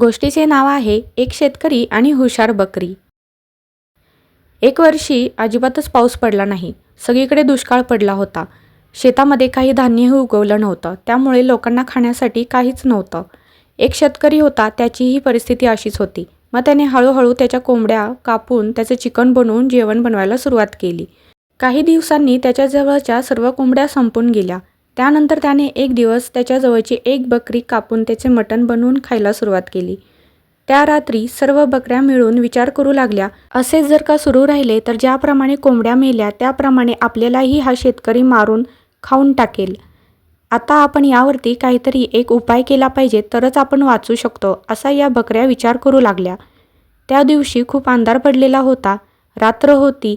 गोष्टीचे नाव आहे एक शेतकरी आणि हुशार बकरी. एक वर्षी अजिबातच पाऊस पडला नाही. सगळीकडे दुष्काळ पडला होता. शेतामध्ये काही धान्यही उगवलं नव्हतं. त्यामुळे लोकांना खाण्यासाठी काहीच नव्हतं. एक शेतकरी होता त्याचीही परिस्थिती अशीच होती. मग त्याने हळूहळू त्याच्या कोंबड्या कापून त्याचं चिकन बनवून जेवण बनवायला सुरुवात केली. काही दिवसांनी त्याच्याजवळच्या सर्व कोंबड्या संपून गेल्या. त्यानंतर त्याने एक दिवस त्याच्याजवळची एक बकरी कापून त्याचे मटण बनवून खायला सुरुवात केली. त्या रात्री सर्व बकऱ्या मिळून विचार करू लागल्या असेच जर का सुरू राहिले तर ज्याप्रमाणे कोंबड्या मेल्या त्याप्रमाणे आपल्यालाही हा शेतकरी मारून खाऊन टाकेल. आता आपण यावरती काहीतरी एक उपाय केला पाहिजे तरच आपण वाचू शकतो असा या बकऱ्या विचार करू लागल्या. त्या दिवशी खूप अंधार पडलेला होता रात्र होती.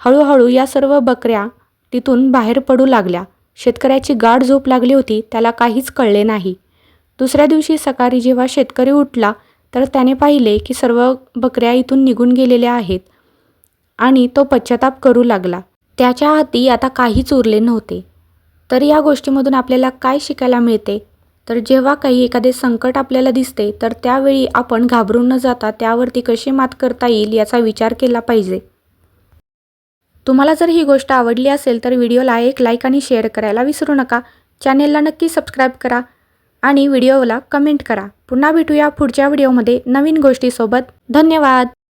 हळूहळू या सर्व बकऱ्या तिथून बाहेर पडू लागल्या. शेतकऱ्याची गाढ झोप लागली होती त्याला काहीच कळले नाही. दुसऱ्या दिवशी सकाळी जेव्हा शेतकरी उठला तर त्याने पाहिले की सर्व बकऱ्या इथून निघून गेलेल्या आहेत आणि तो पश्चाताप करू लागला. त्याच्या हाती आता काहीच उरले नव्हते. तर या गोष्टीमधून आपल्याला काय शिकायला मिळते? तर जेव्हा काही एखादे संकट आपल्याला दिसते तर त्यावेळी आपण घाबरून न जाता त्यावरती कशी मात करता येईल याचा विचार केला पाहिजे. तुम्हाला जर ही गोष्ट आवडली असेल तर व्हिडिओला एक लाईक आणि शेअर करायला विसरू नका. चॅनेलला नक्की सबस्क्राईब करा आणि व्हिडिओला कमेंट करा. पुन्हा भेटूया पुढच्या व्हिडिओमध्ये नवीन गोष्टीसोबत. धन्यवाद!